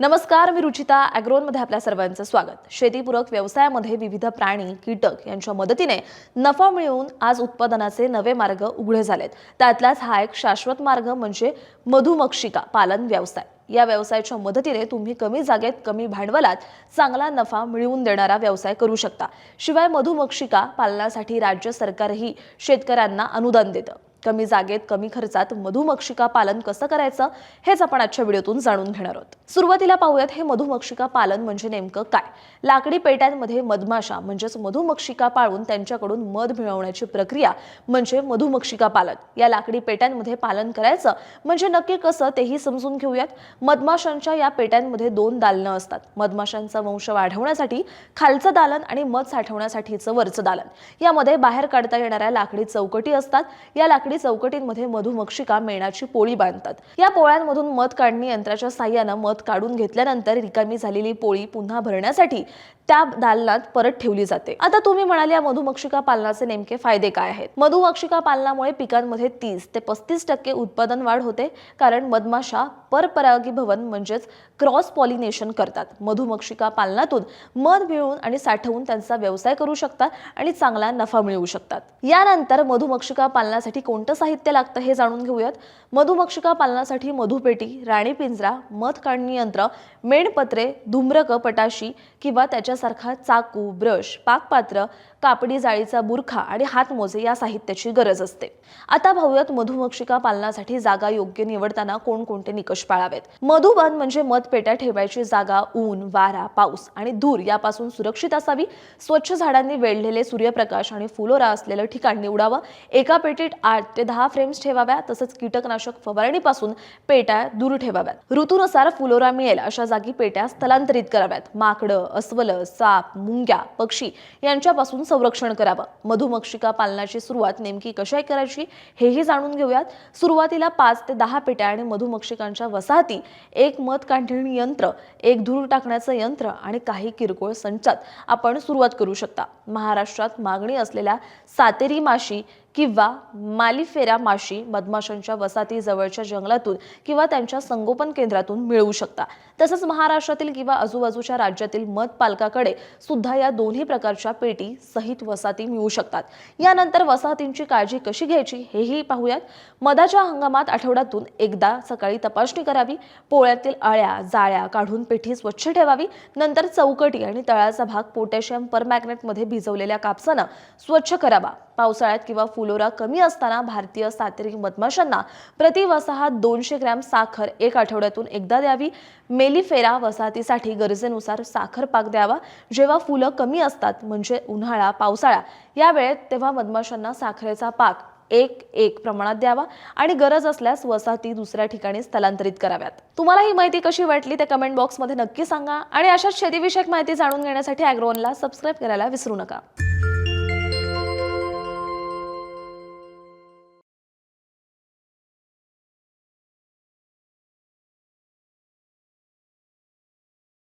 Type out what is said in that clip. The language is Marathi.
नमस्कार मी रुचिता ॲग्रोनमध्ये आपल्या सर्वांचं स्वागत. शेतीपूरक व्यवसायामध्ये विविध प्राणी कीटक यांच्या मदतीने नफा मिळवून आज उत्पादनाचे नवे मार्ग उघडे झालेत. त्यातलाच हा एक शाश्वत मार्ग म्हणजे मधुमक्षिका पालन व्यवसाय. या व्यवसायाच्या मदतीने तुम्ही कमी जागेत कमी भांडवलात चांगला नफा मिळवून देणारा व्यवसाय करू शकता. शिवाय मधुमक्षिका पालनासाठी राज्य सरकारही शेतकऱ्यांना अनुदान देतं. कमी जागेत कमी खर्चात मधुमक्षिका पालन कसं करायचं हेच आपण आजच्या व्हिडिओतून जाणून घेणार आहोत. सुरुवातीला पाहूयात हे मधुमक्षिका पालन म्हणजे नेमकं काय? लाकडी पेट्यांमध्ये मधमाशा म्हणजेच मधुमक्षिका पाळून त्यांच्याकडून मध मिळवण्याची प्रक्रिया म्हणजे मधुमक्षिका पालन. या लाकडी पेट्यांमध्ये पालन करायचं म्हणजे नक्की कसं तेही समजून घेऊयात. मधमाशांच्या या पेट्यांमध्ये दोन दालनं असतात. मधमाशांचा वंश वाढवण्यासाठी खालचं दालन आणि मध साठवण्यासाठीचं वरचं दालन. यामध्ये बाहेर काढता येणाऱ्या लाकडी चौकटी असतात. या लाकडी चौकटींमध्ये मधुमक्षिका मेणाची पोळी बांधतात. या पोळ्यांमधून मध काढणी यंत्राच्या साह्यानं मध काढून घेतल्यानंतर रिकामी झालेली पोळी पुन्हा भरण्यासाठी त्या दालनात परत ठेवली जाते. आता तुम्ही म्हणाले या मधुमक्षिका पालनाचे नेमके फायदे काय आहेत? मधुमक्षिका पालनामुळे पिकांमध्ये तीस ते पस्तीस टक्के उत्पादन वाढ होते कारण मधमाशा परपरागीभवन म्हणजेच क्रॉस पॉलिनेशन करतात. मधुमक्षिका पालनातून मध मिळवून आणि साठवून त्यांचा व्यवसाय करू शकतात आणि चांगला नफा मिळवू शकतात. यानंतर मधुमक्षिका पालनासाठी कोण कोणतं साहित्य लागतं हे जाणून घेऊयात. मधुमक्षिका पालनासाठी मधुपेटी राणी पिंजरा मध काढणी यंत्र मेणपत्रे धूम्रक पटाशी किंवा त्याच्यासारखा चाकू ब्रश पाकपात्र कापडी जाळीचा बुरखा आणि हातमोजे या साहित्याची गरज असते. आता पाहूयात मधुमक्षिका पालनासाठी जागा योग्य निवडताना कोणकोणते निकष पाळावेत. मधुबन म्हणजे मध पेट्या ठेवायची जागा ऊन वारा पाऊस आणि धूर यापासून सुरक्षित असावी. स्वच्छ झाडांनी वेढलेले सूर्यप्रकाश आणि फुलोरा असलेलं ठिकाण निवडावं. एका पेटीत आठ ते दहा फ्रेम्स ठेवाव्या तसंच कीटकनाशक फवारणीपासून पेट्या दूर ठेवाव्यात. ऋतूनुसार फुलोरा मिळेल अशा जागी पेट्या स्थलांतरित कराव्यात. माकडं अस्वल साप मुंग्या पक्षी यांच्यापासून संरक्षण करावं. मधुमक्षिका पालनाची सुरुवात नेमकी कशा करायची हेही जाणून घेऊयात. सुरुवातीला पाच ते दहा पेट्या आणि मधुमक्षिकांच्या वसाहती एक मध काढणी यंत्र एक धूर टाकण्याचं यंत्र आणि काही किरकोळ संचात आपण सुरुवात करू शकता. महाराष्ट्रात मागणी असलेल्या सातेरी माशी किंवा मालिफेरा माशी मधमाशांच्या वसाहती जवळच्या जंगलातून किंवा त्यांच्या संगोपन केंद्रातून मिळवू शकता. तसंच महाराष्ट्रातील किंवा आजूबाजूच्या राज्यातील मध पालकाकडे सुद्धा या दोन्ही प्रकारच्या पेटी सहित वसाहती मिळू शकतात. यानंतर वसाहतींची काळजी कशी घ्यायची हेही पाहूयात. मधाच्या हंगामात आठवड्यातून एकदा सकाळी तपासणी करावी. पोळ्यातील अळ्या जाळ्या काढून पेठी स्वच्छ ठेवावी. नंतर चौकटी आणि तळाचा भाग पोटॅशियम परमॅग्नेटमध्ये भिजवलेल्या कापसानं स्वच्छ करावा. पावसाळ्यात किंवा फुलोरा कमी असताना भारतीय सातेरी मधमाशांना प्रति वसाहत दोनशे ग्रॅम साखर एक आठवड्यातून एकदा द्यावी. मेलिफेरा वसाहतीसाठी गरजेनुसार साखर पाक द्यावा. जेव्हा फुलं कमी असतात म्हणजे उन्हाळा पावसाळा या वेळेत तेव्हा मधमाशांना साखरेचा पाक एक एक प्रमाणात द्यावा आणि गरज असल्यास वसाहती दुसऱ्या ठिकाणी स्थलांतरित कराव्यात. तुम्हाला ही माहिती कशी वाटली ते कमेंट बॉक्समध्ये नक्की सांगा आणि अशाच शेतीविषयक माहिती जाणून घेण्यासाठी अॅग्रोनला सबस्क्राईब करायला विसरू नका.